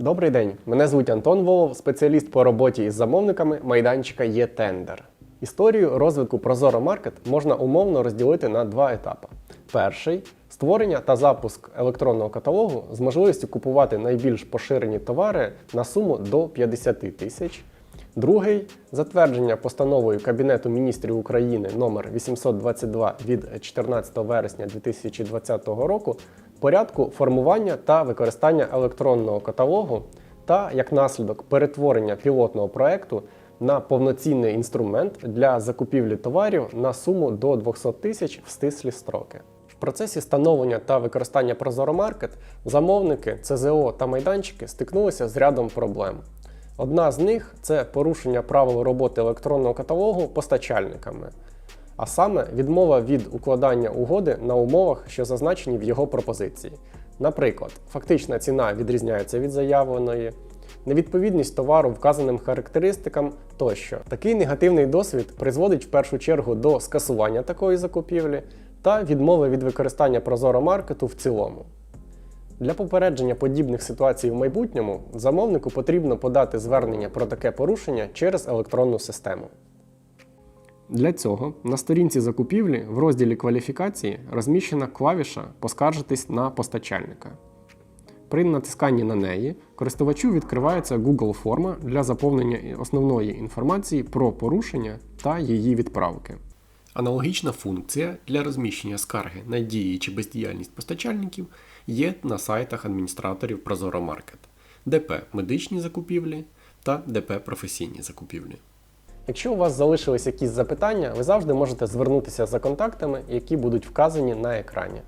Добрий день, мене звуть Антон Волов, спеціаліст по роботі із замовниками майданчика є тендер. Історію розвитку Прозоро Маркет можна умовно розділити на два етапи. Перший створення та запуск електронного каталогу з можливістю купувати найбільш поширені товари на суму до 50 тисяч. Другий затвердження постановою Кабінету міністрів України номер 822 від 14 вересня 2020 року порядку формування та використання електронного каталогу та як наслідок перетворення пілотного проекту на повноцінний інструмент для закупівлі товарів на суму до 200 тисяч в стислі строки. В процесі становлення та використання Прозоромаркет замовники, ЦЗО та майданчики стикнулися з рядом проблем. Одна з них це порушення правил роботи електронного каталогу постачальниками, а саме відмова від укладання угоди на умовах, що зазначені в його пропозиції. Наприклад, фактична ціна відрізняється від заявленої, невідповідність товару вказаним характеристикам тощо. Такий негативний досвід призводить в першу чергу до скасування такої закупівлі та відмови від використання Прозоро маркету в цілому. Для попередження подібних ситуацій в майбутньому замовнику потрібно подати звернення про таке порушення через електронну систему. Для цього на сторінці закупівлі в розділі кваліфікації розміщена клавіша Поскаржитись на постачальника. При натисканні на неї користувачу відкривається Google форма для заповнення основної інформації про порушення та її відправки. Аналогічна функція для розміщення скарги на дії чи бездіяльність постачальників є на сайтах адміністраторів Прозоро Маркет, ДП медичні закупівлі та ДП професійні закупівлі. Якщо у вас залишились якісь запитання, ви завжди можете звернутися за контактами, які будуть вказані на екрані.